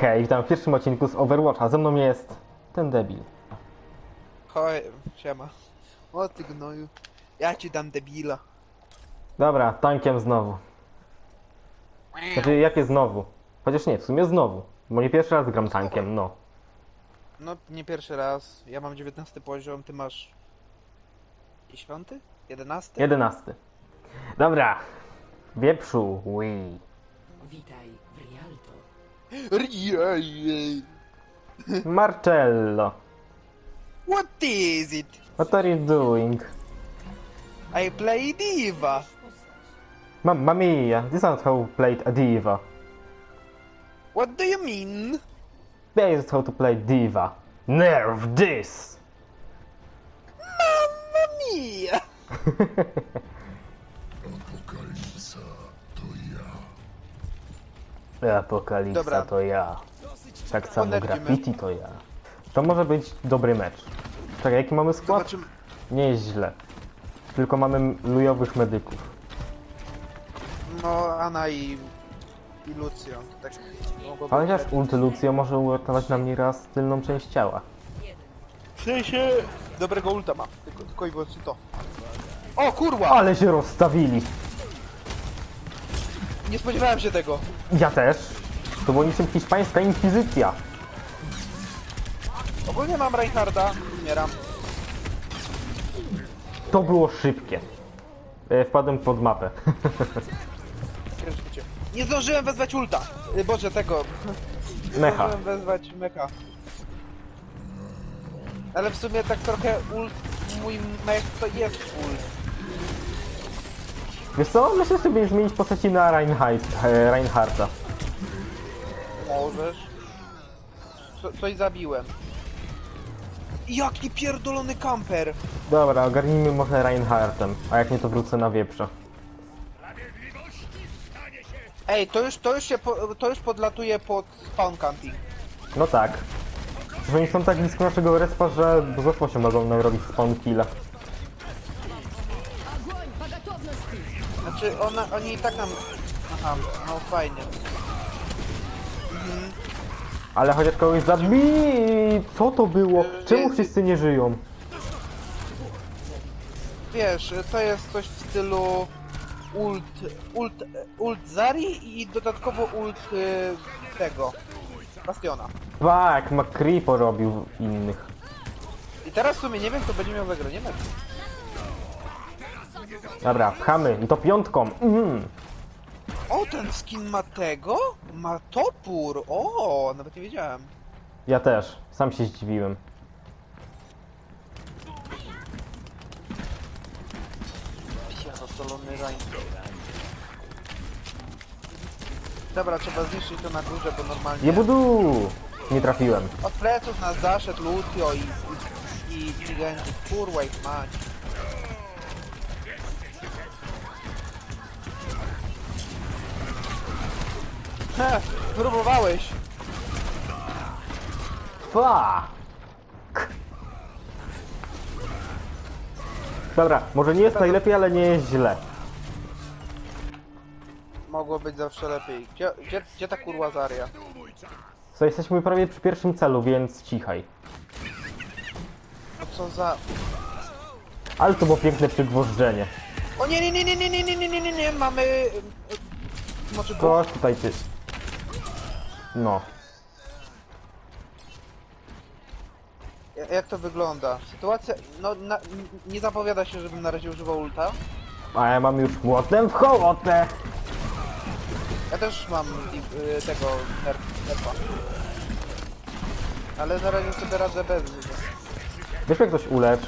Hej, witam w pierwszym odcinku z Overwatcha. Ze mną jest ten debil. Chodź, siema. O ty gnoju. Ja ci dam debila. Dobra, tankiem znowu. Znaczy, jakie znowu? Chociaż nie, w sumie znowu. Bo nie pierwszy raz gram tankiem, no. No, nie pierwszy raz. Ja mam 19 poziom, ty masz... 10? 11? Jedenasty. Dobra. Wieprzu, ui. Witaj w Rialto. Rijaj. Marcello. What is it? What are you doing? I play diva. Mamma mia, this is not how to play a diva. What do you mean? This is how to play diva. Nerve this! Mamma mia! Apokalipsa Dobra. to ja. Tak samo graffiti to ja. To może być dobry mecz. Czekaj, jaki mamy skład? Zobaczymy. Nie jest źle. Tylko mamy lujowych medyków. No, Ana i... i Lucio. Tak mogłoby chociaż być. ult Lucio może uratować nam nieraz tylną część ciała. W sensie... Dobrego ulta ma. Tylko, tylko i wyłącznie to. O kurwa! Ale się rozstawili! Nie spodziewałem się tego. Ja też. To było niczym hiszpańska inkwizycja. Ogólnie mam Reinharda. Umieram. To było szybkie. E, Wpadłem pod mapę. Nie zdążyłem wezwać ulta. Y, Boże, tego. Mecha. Zdążyłem wezwać mecha. Ale w sumie tak trochę ult, mój mech to jest ult. Wiesz co? Myślę, że sobie zmienić postaci na Reinhardt, e, Reinhardta. Możesz. Co, coś zabiłem. Jaki pierdolony kamper! Dobra, ogarnijmy może Reinhardtem. A jak nie, to wrócę na wieprze. Ej, to już, to już się, po, to już podlatuje pod spawn camping. No tak. Że oni są tak blisko naszego respa, że z łatwością mogą nam robić spawn killa. Znaczy, ona, oni i tak nam... Aha, no fajnie. Ale chociaż kogoś zabili! Co to było? Czemu wszyscy nie żyją? Wiesz, to jest coś w stylu ult, ult, ult Zari i dodatkowo ult y, tego, Bastiona. Tak, McCree porobił innych. I teraz w sumie nie wiem, kto będzie miał zagranie nie wiem. Dobra, pchamy. I to piątką. Mm. O, ten skin ma tego? Ma topór! O, nawet nie wiedziałem. Ja też. Sam się zdziwiłem. Pierdolony. Dobra, trzeba zniszczyć to na górze, bo normalnie... Jebudu! Nie trafiłem. Od pleców nas zaszedł Lucio i... i... i Genji. Kurwa ich mać. Heh, próbowałeś. Fuck! Dobra, może nie jest najlepiej, ale nie jest źle. Mogło być zawsze lepiej. Gdzie, gdzie, gdzie ta kurwa Zaria? Co, jesteśmy prawie przy pierwszym celu, więc cichaj. No co za... Ale to było piękne przygwożdżenie. O nie, nie, nie, nie, nie, nie, nie, nie, nie, nie, nie, mamy... y, y, Znaczy, Coś tutaj ty. No. Ja- Jak to wygląda? Sytuacja, no na, n- nie zapowiada się, żebym na razie używał ulta. A ja mam już młotem w hołotę. Ja też mam y, tego nerf- nerfa. Ale na razie sobie radzę bez niego. Wiesz jak ktoś ulecz?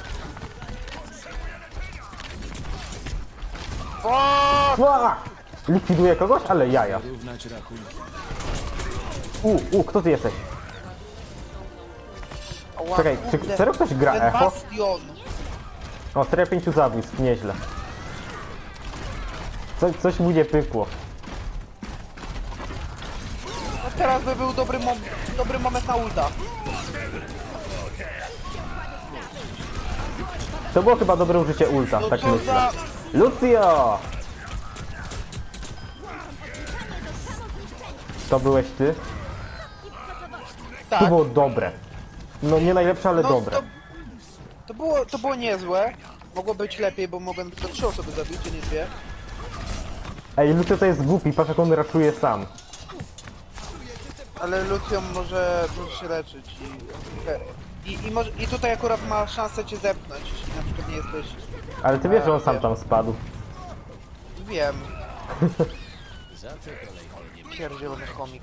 Fuck! Fuck! Likwiduje kogoś, ale jaja. U, u, kto ty jesteś? Ała, Czekaj, czy kurde, serio ktoś gra ten echo? bastion! O, seria pięciu zabójstw, nieźle. Co, coś mu nie pykło. No teraz by był dobry, mom dobry moment na ulta. To było chyba dobre użycie ulta, No tak co myślę. za... Lucio! To byłeś ty? To Tak. było dobre. No nie najlepsze, ale No, dobre. To, to, było, to było niezłe. Mogło być lepiej, bo mogłem tylko trzy osoby zabić, a nie dwie. Ej, Lucio to jest głupi, patrz jak on raczuje sam. Ale Lucią może, może się leczyć i, i, i, może, i tutaj akurat ma szansę cię zepchnąć, jeśli na przykład nie jesteś... Ale ty wiesz, że on A, sam tam spadł. Wiem. Pierdzielony komik.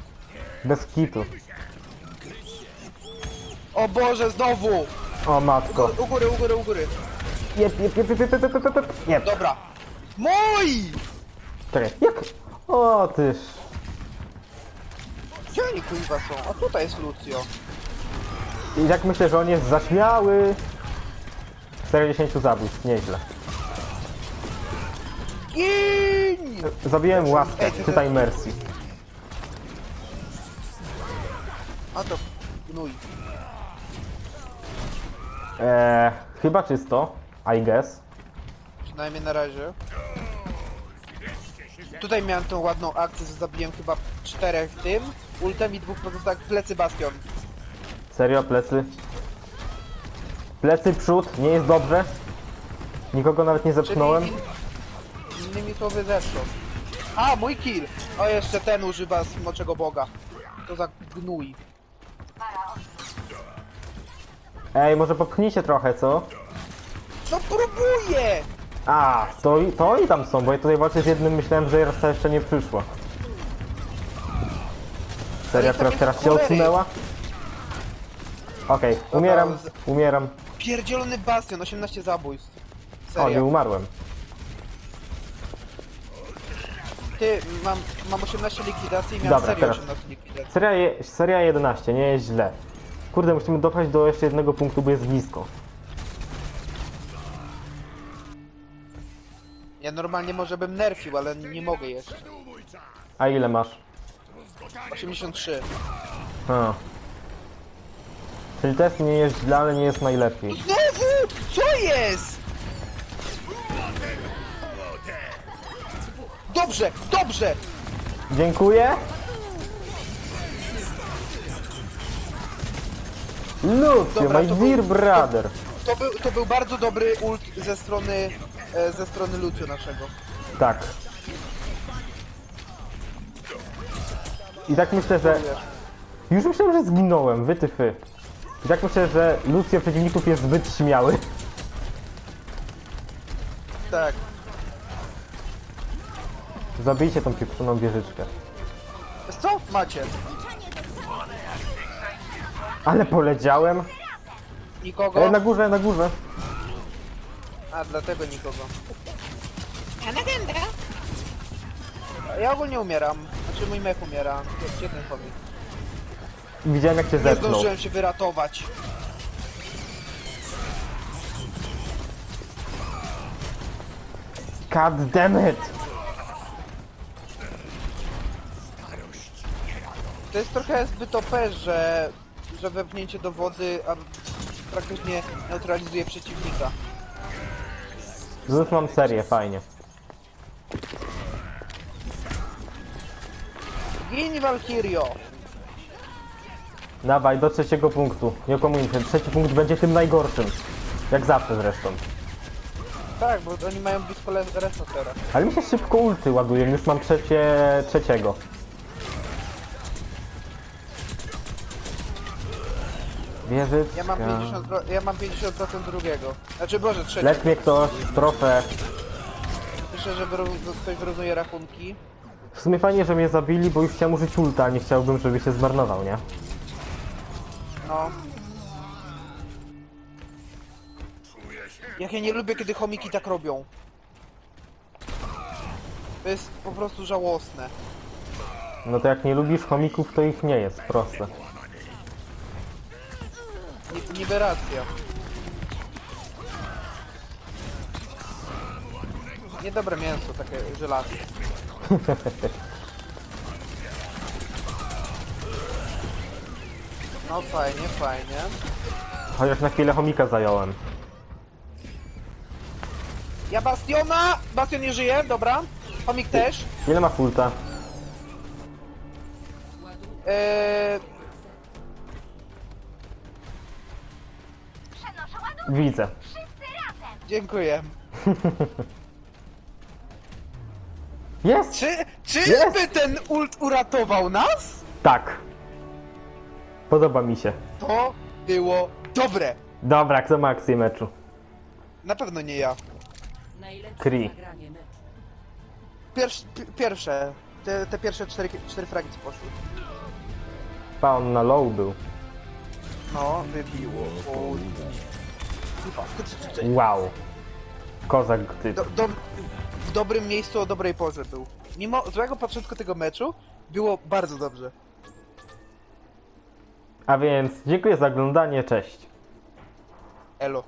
Bez kitu. O Boże, znowu! O matko. u góry, u góry, u góry. Jep, jep, jep, jep, jep, jep, jep, jep. Nie, Dobra. Mój! czekaj. Jak? O tyż. Gdzie oni kuiwa są? A tutaj jest Lucio. I tak myślę, że on jest zaśmiały. 40 zabójstw, nieźle. Gin! Zabiłem łaskę, czytaj Mercy. A to gnój. Eee, chyba czysto, I guess. Przynajmniej na razie. Tutaj miałem tą ładną akcję, że zabiłem chyba czterech tym. Ultem i dwóch pozostałych plecy bastion. Serio, plecy? Plecy, przód, nie jest dobrze? Nikogo nawet nie Czyli zepchnąłem? in, innymi słowy zeszło. A, mój kill! O, jeszcze ten używa smoczego boga. To za gnój. Ej, może popchnijcie trochę, co? No próbuję! A, to, i- to i tam są, bo ja tutaj walczę z jednym, myślałem, że reszta jeszcze nie przyszła. Akurat nie teraz się cholery. odsunęła? Okej, umieram, umieram. Pierdzielony bastion, 18 zabójstw. O, nie Serio. umarłem. Ty, mam, mam 18 likwidacji i miałem Dobra, serio teraz. 18 likwidacji. Seria, je, seria 11, nie jest źle. Kurde, musimy dopaść do jeszcze jednego punktu, bo jest blisko. Ja normalnie może bym nerfił, ale nie mogę jeszcze. A ile masz? 83. A. Czyli test nie jest źle, ale nie jest najlepiej. Znowu! Co jest? Dobrze, dobrze! Dziękuję. Lucio, Dobra, my to dear brother. To był, to był bardzo dobry ult ze strony, e, ze strony Lucio naszego. Tak. I tak myślę, że... Już myślałem, że zginąłem, wytyfy. I tak myślę, że Lucio przeciwników jest zbyt śmiały. Tak. Zabijcie tą pieprzoną wieżyczkę. Co? Macie. Ale poleciałem. Nikogo? E, na górze, na górze. A, dlatego nikogo. Ja ogólnie umieram. Znaczy mój mech umiera. Gdzie- Gdzie ten? Widziałem jak cię Nie zepnął. zdążyłem się wyratować. God damn it! To jest trochę zbyt OP, że, że wepchnięcie do wody a praktycznie neutralizuje przeciwnika. Znów mam serię, fajnie. Gin Valkyrio! Dawaj, do trzeciego punktu. Nie komunikujcie. Trzeci punkt będzie tym najgorszym. Jak zawsze zresztą. Tak, bo oni mają blisko le- teraz. Ale mi się szybko ulty ładuje, już mam trzecie, trzeciego. Wieżyczka. Ja mam 50%, pro- ja mam 50% drugiego. Znaczy Boże, trzeciego. Lecz mnie ktoś trochę... Myślę, że wyró- ktoś wyrównuje rachunki. W sumie fajnie, że mnie zabili, bo już chciałem użyć ulta, nie chciałbym, żeby się zmarnował, nie? No. Jak ja nie lubię, kiedy chomiki tak robią. To jest po prostu żałosne. No to jak nie lubisz chomików, to ich nie jest, proste. Ni- niby racja. Niedobre mięso, takie żelazne. No fajnie, fajnie. Chociaż na chwilę chomika zająłem. Ja Bastiona! Bastion nie żyje, dobra. Chomik też. Ile ma ulta? Eee, Widzę. Dziękuję. Jest! Czy, czy Jest! by ten ult uratował nas? Tak. Podoba mi się. To było dobre. Dobra, kto ma akcję meczu? Na pewno nie ja. Najlepsze Kree. zagranie meczu. Pierwsz, pi- pierwsze. Te, te pierwsze cztery, cztery fragi co poszły. Pa, on na low był. No, wybiło. O, Lipa. Wow. Kozak ty. Do, do, w dobrym miejscu o dobrej porze był. Mimo złego początku tego meczu, było bardzo dobrze. A więc dziękuję za oglądanie, cześć. Elo.